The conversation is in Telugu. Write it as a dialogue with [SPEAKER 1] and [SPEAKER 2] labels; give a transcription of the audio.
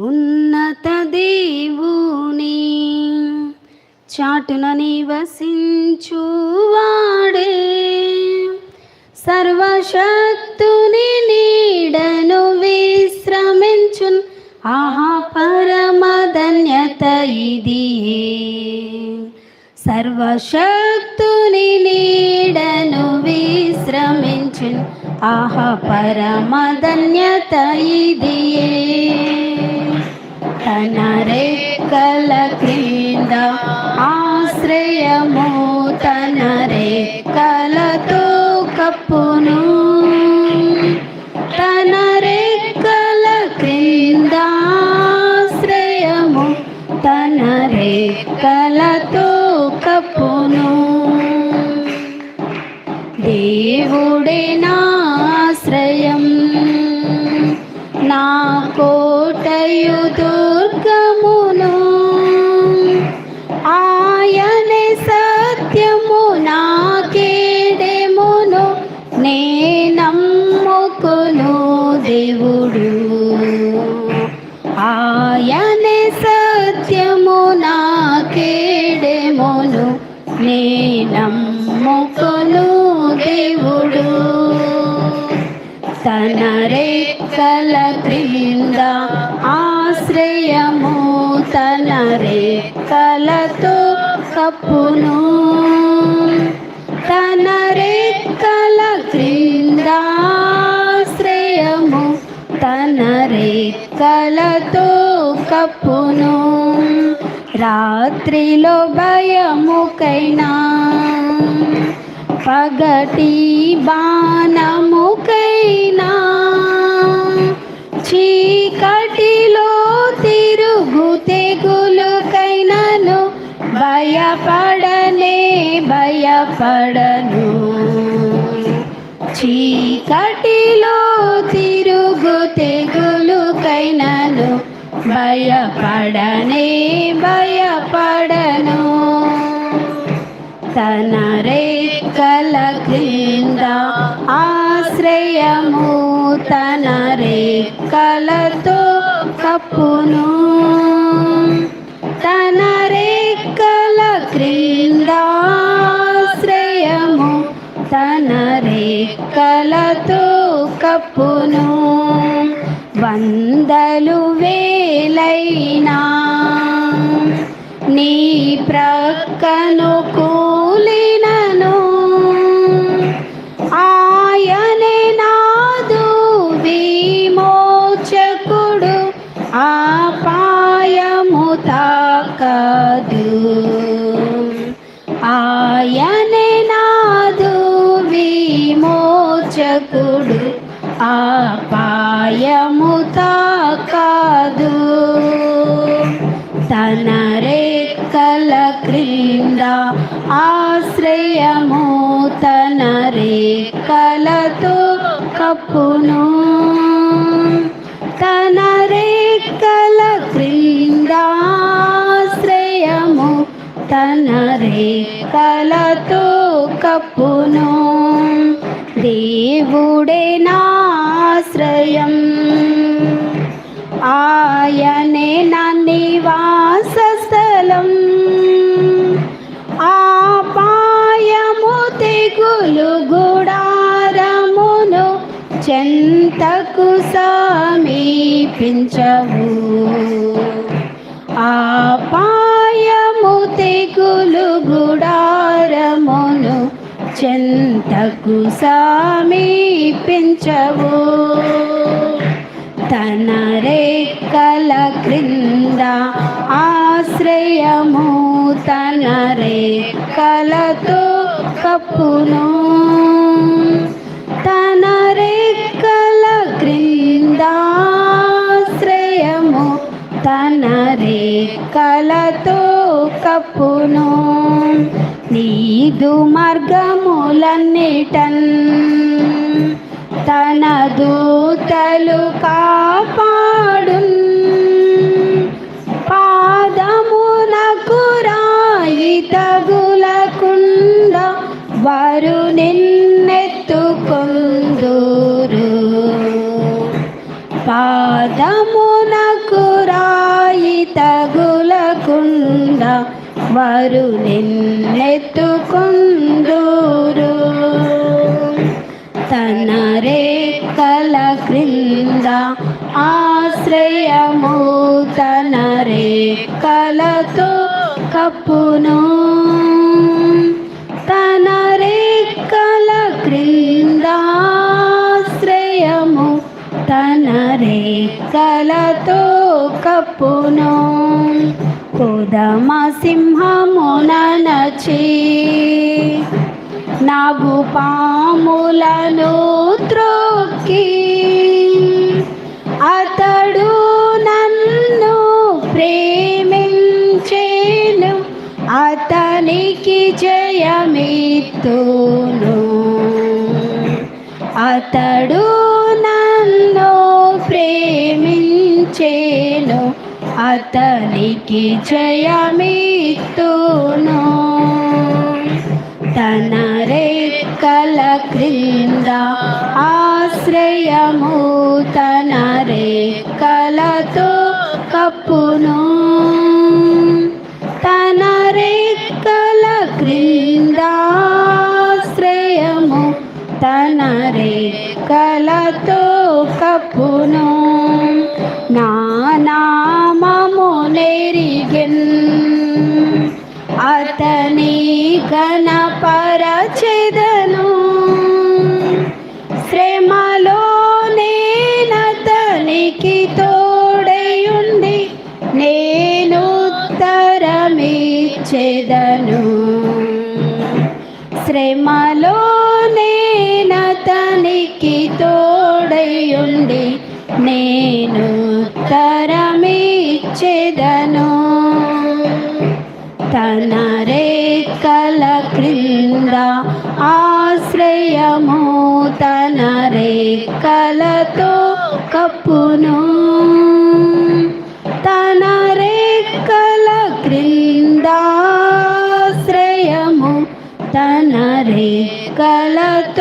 [SPEAKER 1] ఉన్నత దేవుని చాటున నివసించువాడే. సర్వశక్తుని నీడను విశ్రమించున్. ఆహా పరమధన్యత ఇది సర్వశక్తుని నీడను విశ్రమించున్. ఆహా పరమధన్యత ఇది తన రెక్కల క్రింద ఆశ్రయము తన రెక్కలతో కప్పును. తన రెక్కల క్రింద ఆశ్రయము తన రెక్కలతో కప్పును. దేవుడే నా ఆశ్రయం నా కోటయు దేవుడు. ఆయనే సత్యము నా కేడెమోను నే నమ్ముకును దేవుడు. తన రేఖల క్రింద ఆశ్రయము తన రేఖలతో కప్పును. తన పగలతో కప్పును. రాత్రిలో భయముకైనా. పగటి బాణముకైనా. చీకటిలో తిరుగు తెగులుకైనను. భయపడనే భయపడను. చీకటిలో భయపడనే భయపడను. తన రేఖల క్రింద ఆశ్రయము తన రేఖలతో కప్పును. తన రేఖల క్రింద ఆశ్రయము తన రేఖలతో కప్పును. వందలు వేలైనా నీ ప్రక్కను కూలినను ఆయనే నాదు విమోచకుడు ఆపాయము తాకదు. ఆయనే నాదు విమోచకుడు ఆపాయము కాదు. తన రేఖల క్రింద ఆశ్రయము తన రేఖలతో కప్పును. తన రేఖల క్రింద ఆశ్రయము తన రేఖలతో కప్పును. దేవుడే నా ఆయనే నా నివాస స్థలం ఆపాయము తెగులు గుడారమును చెంతకు సమీపించవు. ఆపాయము తెగులు గుడారమును చెంతకు సమీపించవు. తన రేఖల క్రింద ఆశ్రయము తన రేఖలతో కప్పును. తన రేఖల క్రింద ఆశ్రయము తన రేఖలతో కప్పును. నీదు మార్గములన్నిటన్ తన దూతలు కాపాడు పాదమునకు రాయి తగులకుండా వారు నిన్నెత్తుకుందూరు. పాదమునకు రాయి తగులకుండా వారు నిన్నెత్తుకుందూరు. క్రింద ఆశ్రయము తన రేఖలతో కప్పును. తన రేఖల క్రింద ఆశ్రయము తన రేఖలతో కప్పును. కోదమ సింహమున నచి నాగు పాములను త్రొక్కి అతడు నన్ను ప్రేమించేను అతనికి జయమిత్తును. అతడు నన్ను ప్రేమించేను అతనికి జయమిత్తును. తన రేఖలతో కప్పును. నా నామము నెరిగెన్. అతని గణపరచెదను శ్రమలో నేనతనికి తోడయుండి నేను తరమిచ్చెదను శ్రమలో నేనతనికి తోడయుండి నేను తరమిచ్చేదను. తన రేఖల క్రింద ఆశ్రయము తన రేఖలతో కప్పును. తన రేఖల క్రింద ఆశ్రయము తన రేఖలతో